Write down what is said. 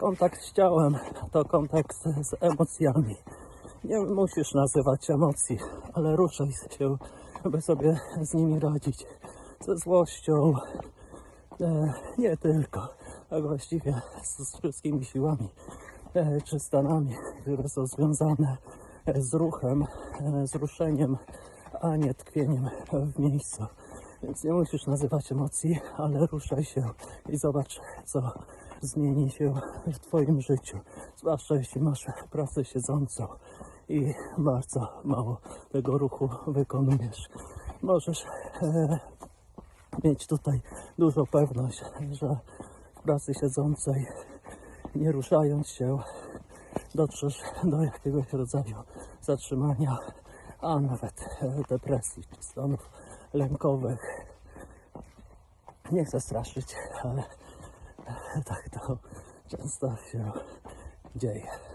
Kontakt z ciałem to kontakt z emocjami. Nie musisz nazywać emocji, ale ruszaj się, by sobie z nimi radzić. Ze złością, e, nie tylko, a właściwie z, z wszystkimi siłami e, czy stanami, które są związane e, z ruchem, e, z ruszeniem, a nie tkwieniem w miejscu. Więc nie musisz nazywać emocji, ale ruszaj się i zobacz, co zmieni się w Twoim życiu. Zwłaszcza jeśli masz pracę siedzącą i bardzo mało tego ruchu wykonujesz. Możesz e, mieć tutaj dużą pewność, że w pracy siedzącej, nie ruszając się, dotrzesz do jakiegoś rodzaju zatrzymania, a nawet e, depresji czy stanów lękowych. Nie chcę straszyć, ale e, tak to często się dzieje.